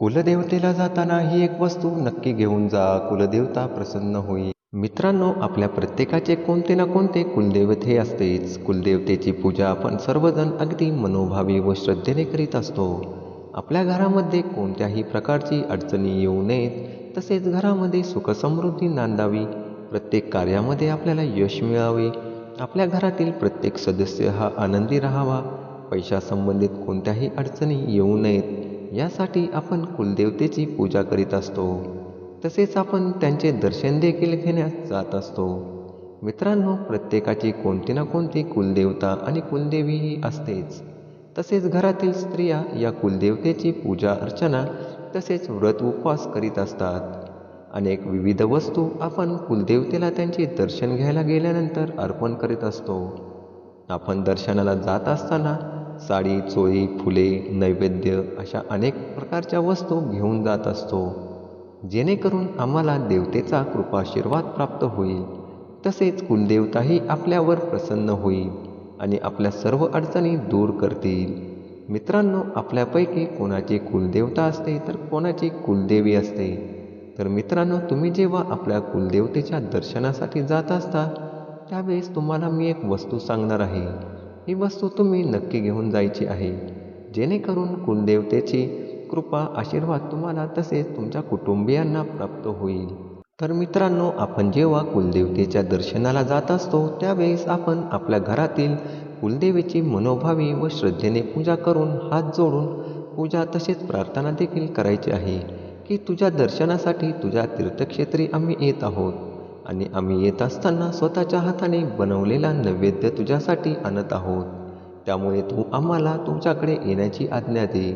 कुलदेवतेला जाताना ही एक वस्तू नक्की घेऊन जा. कुलदेवता प्रसन्न होईल. मित्रांनो आपल्या प्रत्येकाचे कोणते ना कोणते कुलदैवत हे असतेच. कुलदेवतेची पूजा आपण सर्वजण अगदी मनोभावी व श्रद्धेने करीत असतो. आपल्या घरामध्ये कोणत्याही प्रकारची अडचणी येऊ नयेत. तसेच घरामध्ये सुखसमृद्धी नांदावी. प्रत्येक कार्यामध्ये आपल्याला यश मिळावे. आपल्या घरातील प्रत्येक सदस्य हा आनंदी राहावा. पैशासंबंधित कोणत्याही अडचणी येऊ नयेत. यासाठी आपण कुलदेवतेची पूजा करीत असतो. तसेच आपण त्यांचे दर्शन देखील घेण्यास जात असतो. मित्रांनो प्रत्येकाची कोणती ना कोणती कुलदेवता आणि कुलदेवी ही असतेच. तसेच घरातील स्त्रिया या कुलदेवतेची पूजा अर्चना तसेच व्रत उपवास करीत असतात. अनेक विविध वस्तू आपण कुलदेवतेला त्यांचे दर्शन घ्यायला गेल्यानंतर अर्पण करीत असतो. आपण दर्शनाला जात असताना साडी चोळी फुले नैवेद्य अशा अनेक प्रकारच्या वस्तू घेऊन जात असतो. जेणेकरून आम्हाला देवतेचा कृपाशीर्वाद प्राप्त होईल. तसेच कुलदेवताही आपल्यावर प्रसन्न होईल आणि आपल्या सर्व अडचणी दूर करतील. मित्रांनो आपल्यापैकी कोणाची कुलदेवता असते तर कोणाची कुलदेवी असते? तर मित्रांनो तुम्ही जेव्हा आपल्या कुलदेवतेच्या दर्शनासाठी जात असता त्यावेळेस तुम्हाला मी एक वस्तू सांगणार आहे. ही वस्तू तुम्ही नक्की घेऊन जायची आहे. जेणेकरून कुलदेवतेची कृपा आशीर्वाद तुम्हाला तसेच तुमच्या कुटुंबियांना प्राप्त होईल. तर मित्रांनो आपण जेव्हा कुलदेवतेच्या दर्शनाला जात असतो त्यावेळेस आपण आपल्या घरातील कुलदेवीची मनोभावी व श्रद्धेने पूजा करून हात जोडून पूजा तसेच प्रार्थना देखील करायची आहे की तुझ्या दर्शनासाठी तुझ्या तीर्थक्षेत्री आम्ही येत आहोत. आणि आम्ही येत असताना स्वतःच्या हाताने बनवलेला नैवेद्य तुझ्यासाठी आणत आहोत. त्यामुळे तू आम्हाला तुमच्याकडे येण्याची आज्ञा दे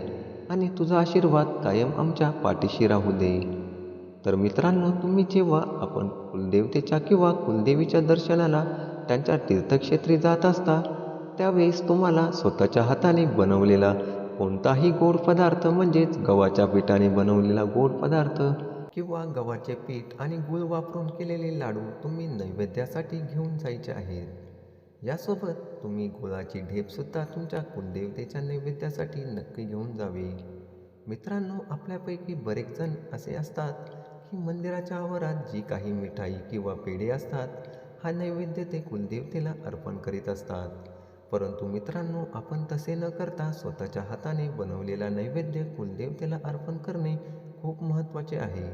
आणि तुझा आशीर्वाद कायम आमच्या पाठीशी राहू दे. तर मित्रांनो तुम्ही जेव्हा आपण कुलदेवतेच्या किंवा कुलदेवीच्या दर्शनाला त्यांच्या तीर्थक्षेत्री जात असता त्यावेळेस तुम्हाला स्वतःच्या हाताने बनवलेला कोणताही गोड पदार्थ म्हणजेच गव्हाच्या पिठाने बनवलेला गोड पदार्थ किंवा गव्हाचे पीठ आणि गूळ वापरून केलेले लाडू तुम्ही नैवेद्यासाठी घेऊन जायचे आहेत. यासोबत तुम्ही गुळाची ढेपसुद्धा तुमच्या कुलदेवतेच्या नैवेद्यासाठी नक्की घेऊन जावे. मित्रांनो आपल्यापैकी बरेच जण असे असतात की मंदिराच्या आवारात जी काही मिठाई किंवा पेढे असतात हा नैवेद्य ते कुलदेवतेला अर्पण करीत असतात. परंतु मित्रांनो आपण तसे न करता स्वतःच्या हाताने बनवलेला नैवेद्य कुलदेवतेला अर्पण करणे खूप महत्त्वाचे आहे.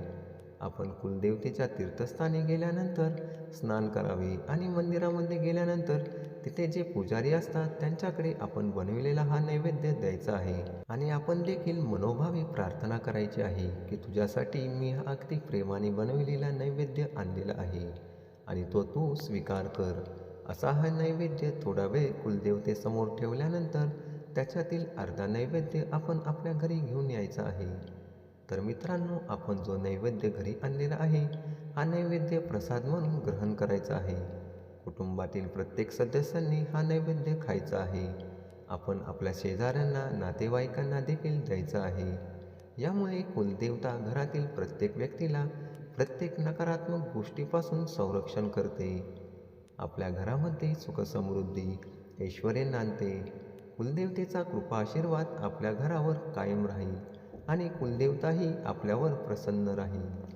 आपण कुलदेवतेच्या तीर्थस्थानी गेल्यानंतर स्नान करावे आणि मंदिरामध्ये गेल्यानंतर तिथे जे पुजारी असतात त्यांच्याकडे आपण बनविलेला हा नैवेद्य द्यायचा आहे. आणि आपण देखील मनोभावी प्रार्थना करायची आहे की तुझ्यासाठी मी हा अगदी प्रेमाने बनविलेला नैवेद्य आणलेला आहे. आणि तो तू स्वीकार कर. असा हा नैवेद्य थोडा वेळ कुलदेवतेसमोर ठेवल्यानंतर त्याच्यातील अर्धा नैवेद्य आपण आपल्या घरी घेऊन यायचा आहे. तर मित्रांनो आपण जो नैवेद्य घरी आणलेला आहे हा नैवेद्य प्रसाद म्हणून ग्रहण करायचा आहे. कुटुंबातील प्रत्येक सदस्यांनी हा नैवेद्य खायचा आहे. आपण आपल्या शेजाऱ्यांना नातेवाईकांना देखील द्यायचा आहे. यामुळे कुलदेवता घरातील प्रत्येक व्यक्तीला प्रत्येक नकारात्मक गोष्टीपासून संरक्षण करते. आपल्या घरामध्ये सुखसमृद्धी ऐश्वर्य नांदते. कुलदेवतेचा कृपा आशीर्वाद आपल्या घरावर कायम राहील. आणि कुलदेवताही आपल्यावर प्रसन्न राहील.